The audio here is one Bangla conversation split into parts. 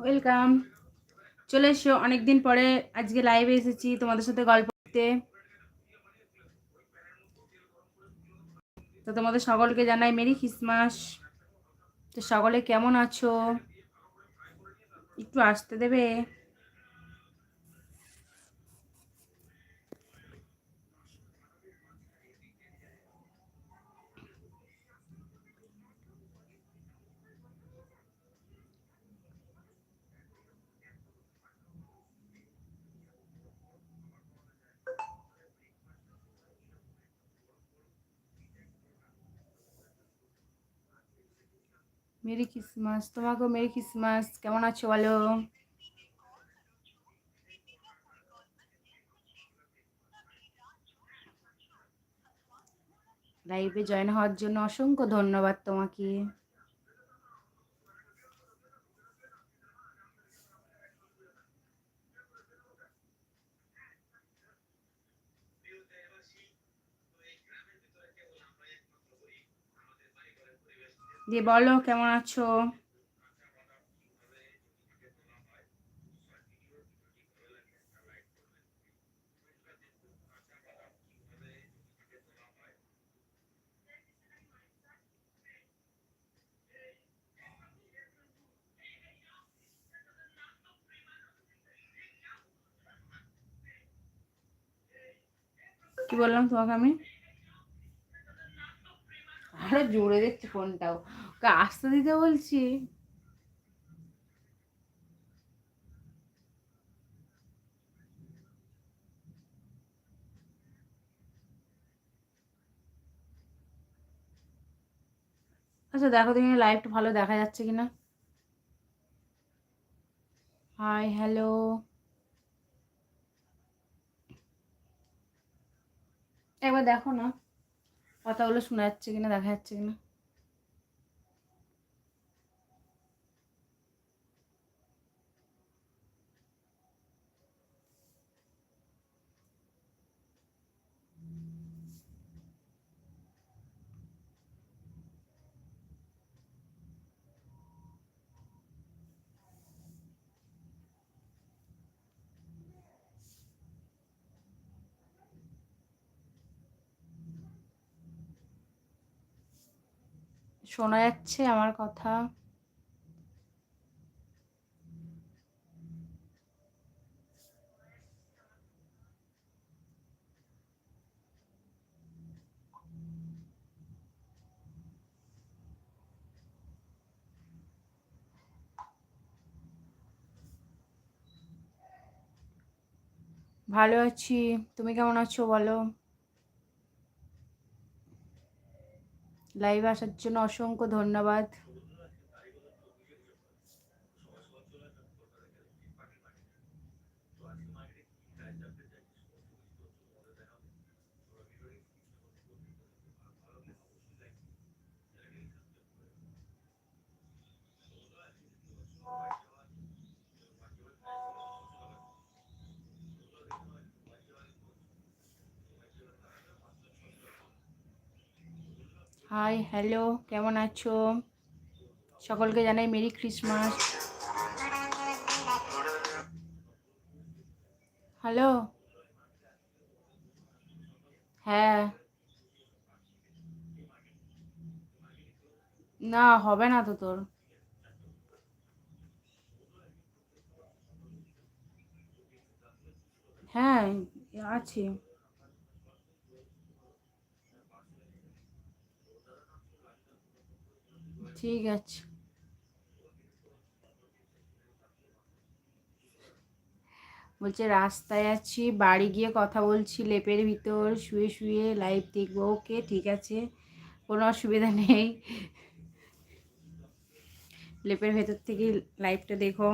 ওয়েলকাম। চলে এসো, অনেকদিন পরে আজকে লাইভে এসেছি তোমাদের সাথে গল্প করতে। তো তোমাদের সকলকে জানাই মেরি খ্রিসমাস। তো সকলে কেমন আছো? একটু আসতে দেবে? Merry Christmas. তোমাকেও মেরি ক্রিসমাস। কেমন আছো বলো? লাইভে জয়েন হওয়ার জন্য অসংখ্য ধন্যবাদ তোমাকে। দিয়ে বলো কেমন আছো কি বললাম তোমাকে আমি আরে জোরে দেখছি ফোনটাও। ওকে আসতে দিতে বলছি? আচ্ছা দেখো দেখি লাইভটা ভালো দেখা যাচ্ছে কিনা? হাই হ্যালো একবার দেখো না। কথাগুলো শোনা যাচ্ছে কিনা দেখা যাচ্ছে কিনা। শোনা যাচ্ছে আমার কথা। ভালো আছি। তুমি কেমন আছো বলো? লাইভ আসার জন্য অসংখ্য ধন্যবাদ। হাই হ্যালো কেমন আছো? সকলকে জানাই মেরি ক্রিসমাস। হ্যালো হ্যাঁ। না, হবে না তো তোর। হ্যাঁ আছে। ঠিক আছে। বলছে, রাস্তায় আছি, বাড়ি গিয়ে কথা বলছি, লেপের ভিতর শুয়ে শুয়ে লাইভ দেখব। ওকে, ঠিক আছে, কোনো অসুবিধা নেই। লেপের ভেতর থেকে লাইভটা দেখো।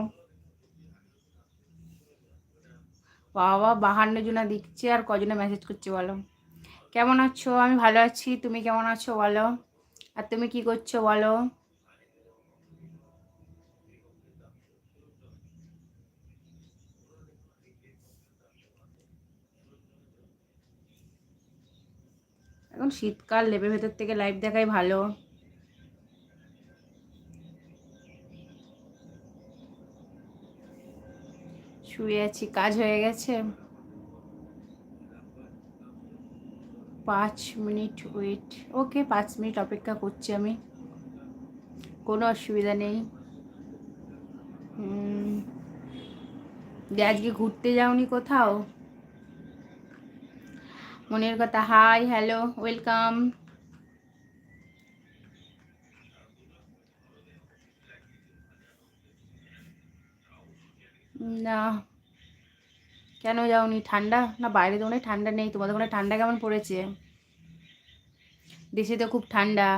বাবা, বাহান্ন জনা দিচ্ছে আর কজনে মেসেজ করছে বলো। কেমন আছো? আমি ভালো আছি, তুমি কেমন আছো বলো? আর তুমি কি করছ বলো এখন শীতকাল, লেপের ভেতর থেকে লাইভ দেখাই ভালো। শুয়ে আছি, কাজ হয়ে গেছে। পাঁচ মিনিট ওয়েট ওকে পাঁচ মিনিট অপেক্ষা করছি আমি। কোনো অসুবিধা নেই। আজকে ঘুরতে যাওনি কোথাও? মনের কথা হাই হ্যালো ওয়েলকাম না। কেন যাওনি? ঠান্ডা? না, বাইরে তো অনেক ঠান্ডা নেই। তোমাদের ওখানে ঠান্ডা কেমন পড়েছে? দেশে তো খুব ঠান্ডা।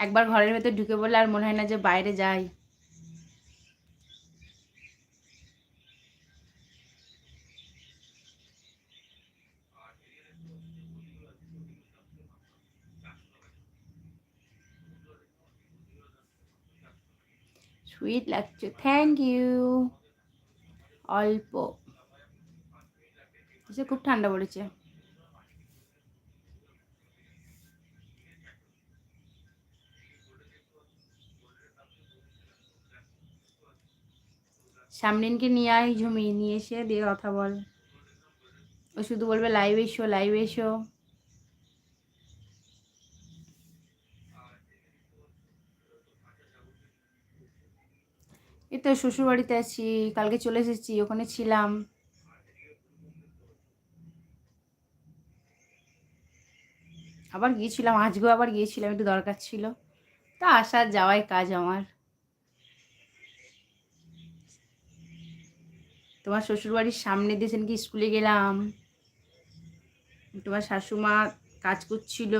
একবার ঘরের ভেতর ঢুকে পড়লে আর মনে হয় না যে বাইরে যাই। সুইট লাগছে থ্যাংক ইউ অল্প। এসে খুব ঠান্ডা পড়েছে সামনেনকে নিয়ে আয় ঝুমি নিয়ে এসে দিয়ে কথা বল। ও শুধু বলবে লাইভ এসো লাইভ এসো। এই তো শ্বশুর বাড়িতে আছি, কালকে চলে এসেছি, ওখানে ছিলাম। আবার গিয়েছিলাম, আজকেও আবার গিয়েছিলাম, একটু দরকার ছিল। তা আসার যাওয়াই কাজ আমার। তোমার শ্বশুরবাড়ির সামনে দিয়ে সেদিনকে স্কুলে গেলাম। তোমার শাশুমা কাজ করছিল।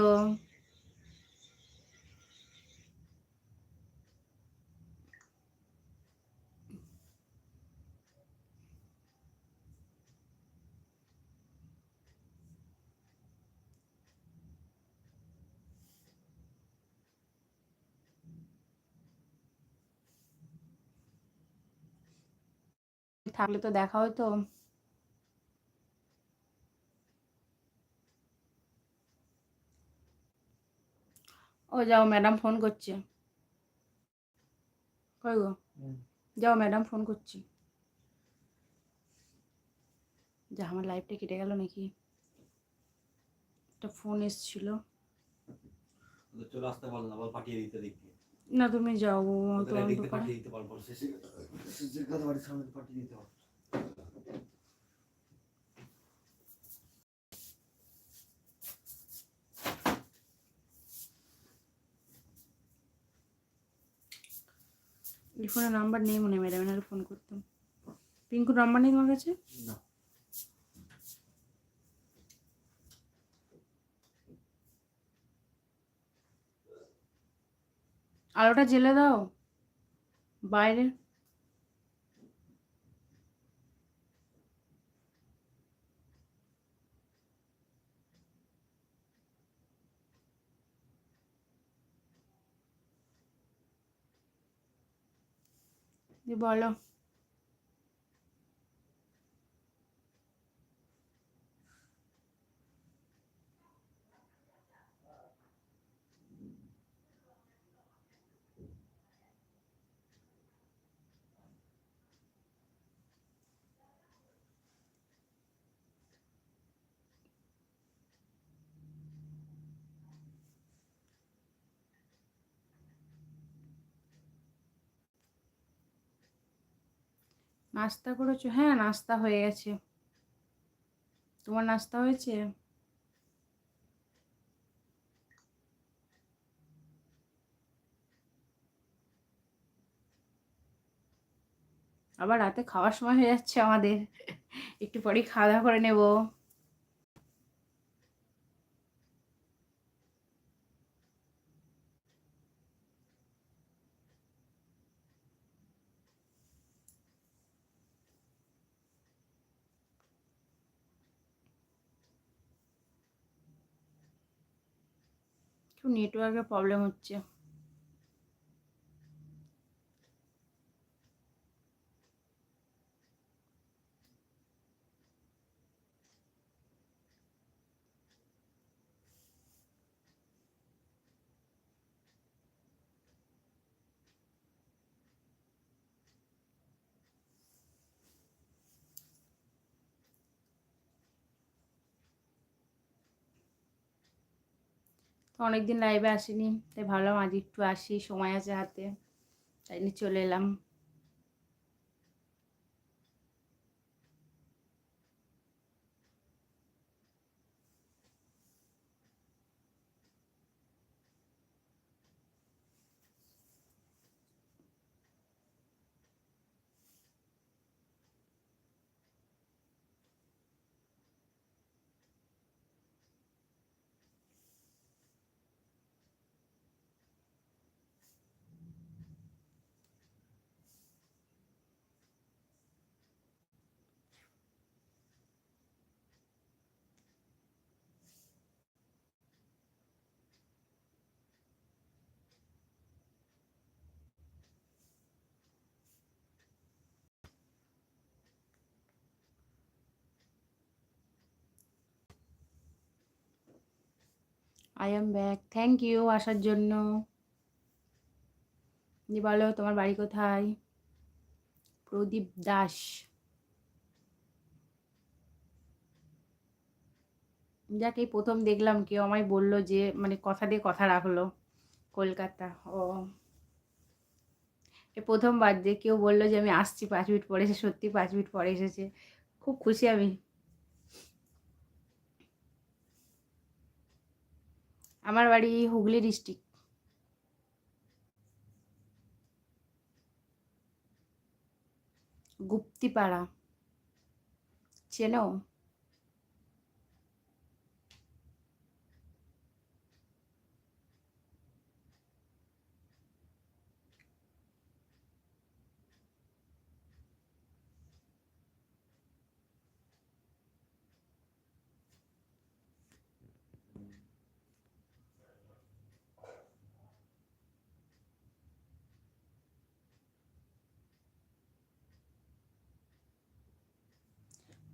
থাকলে তো দেখা হতো ও যাও ম্যাডাম ফোন করছে। কই গো? যাও ম্যাডাম ফোন করছি। যা আমার লাইফটা কেটে গেল নাকি? একটা ফোন এসছিল। চলে আসতে পারল না বল পাঠিয়ে দিতে দেখি। না তুমি যাও ওদের তোমার দেখতে দোকানে পাঠিয়ে দিতে পারব শেষে শেষে কথা বাড়ির সামনে পাঠিয়ে দিতে পারব এই ফোনের নাম্বার নেই মনে হয় ম্যাডাম এনারে ফোন করতাম পিঙ্কুর নাম্বার নেই তোমার কাছে না আলোটা জেলে দাও। বাইরে। বলো। নাস্তা করেছ? হ্যাঁ নাস্তা হয়ে গেছে। তোমার নাস্তা হয়েছে? আবার রাতে খাওয়ার সময় হয়ে যাচ্ছে আমাদের। একটু পরেই খাওয়া দাওয়া করে নেব। একটু নেটওয়ার্কের প্রবলেম হচ্ছে। অনেকদিন লাইভে আসিনি, তাই ভাবলাম আজ একটু আসি, সময় আছে হাতে, তাই নিয়ে চলে এলাম। I am back thank you আসার জন্য। বলো, তোমার বাড়ি কোথায়? প্রদীপ দাস। যাক, এই প্রথম দেখলাম কেউ আমায় বলল যে মানে কথা দিয়ে কথা রাখল কলকাতা। ও। এই প্রথমবার যে কেউ বলল যে, আমি আসছি পাঁচ মিনিট পরে এসে সত্যি পাঁচ মিনিট পরে এসেছে। খুব খুশি আমি। আমার বাড়ি হুগলি ডিস্ট্রিক্ট। গুপ্তিপাড়া। চেনো?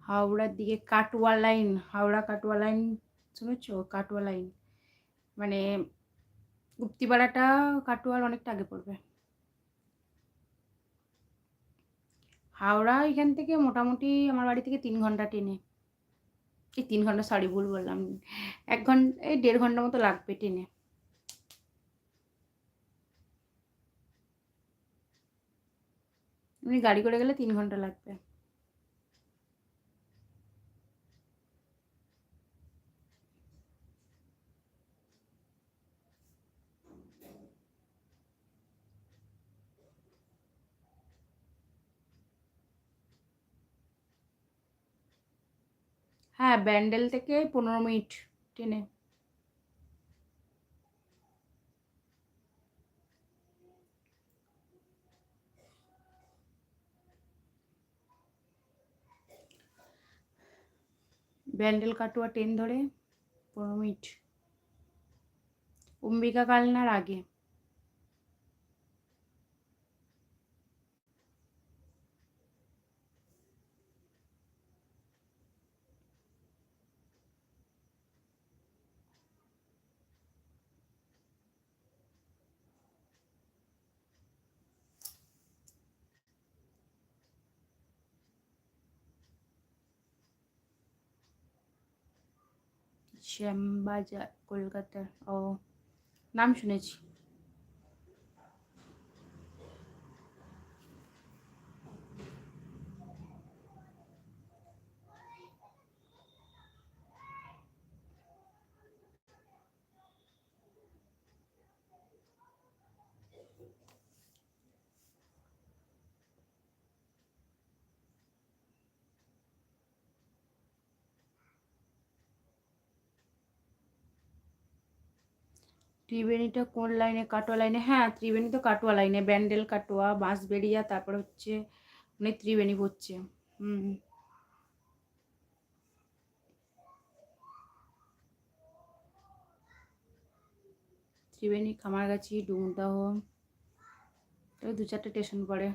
হাওড়ার দিকে কাটোয়া লাইন, হাওড়া কাটোয়া লাইন শুনেছো? কাটোয়া লাইন। মানে গুপ্তিপাড়াটা কাটোয়ার অনেকটা আগে পড়বে। হাওড়া এখান থেকে মোটামুটি আমার বাড়ি থেকে তিন ঘণ্টা ট্রেনে। এই তিন ঘণ্টা সরি ভুল বললাম। এক ঘণ্টা এই দেড় ঘণ্টা মতো লাগবে ট্রেনে। এমনি গাড়ি করে গেলে তিন ঘণ্টা লাগবে। হ্যাঁ ব্যান্ডেল থেকে পনেরো মিনিট ট্রেনে ব্যান্ডেল কাটোয়া ট্রেন ধরে পনেরো মিনিট। অম্বিকা কালনার আগে। শ্যামবাজার কলকাতার ও নাম শুনেছি। ত্রিবেণীটা কোন লাইনে? কাটোয়া লাইনে। হ্যাঁ ত্রিবেণী তো কাটোয়া লাইনে। ব্যান্ডেল, কাটোয়া, বাঁশবেড়িয়া, তারপর হচ্ছে মানে ত্রিবেণী পড়ছে হুম। ত্রিবেণী, খামারগাছি ডুমদাহ দু চারটে স্টেশন পড়ে।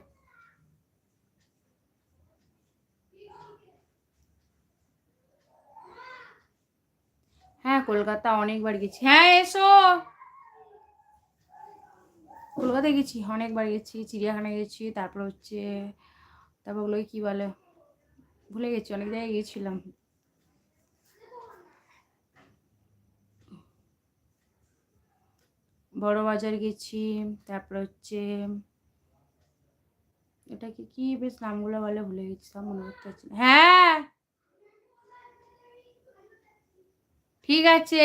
হ্যাঁ কলকাতা অনেকবার গেছি। হ্যাঁ এসো। কলকাতায় গেছি, অনেকবার গেছি, চিড়িয়াখানায় গেছি, তারপর হচ্ছে, তারপর ওগুলোকে কী বলে, ভুলে গেছি, অনেক জায়গায় গিয়েছিলাম বড় বাজার গেছি, তারপর হচ্ছে এটা কি কি বেশ নামগুলো বলে ভুলে গেছি, সব মনে করতে পারছি হ্যাঁ! ঠিক আছে।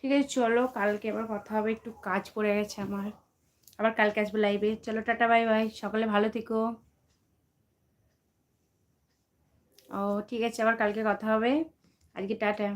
ঠিক আছে, চলো কালকে আবার কথা হবে, একটু কাজ পড়ে গেছে আমার। আবার কালকে আসব লাইভে চলো, টাটা বাই বাই সকালে ভালো থেকো। ও, ঠিক আছে, আবার কালকে কথা হবে। আজকে টাটা।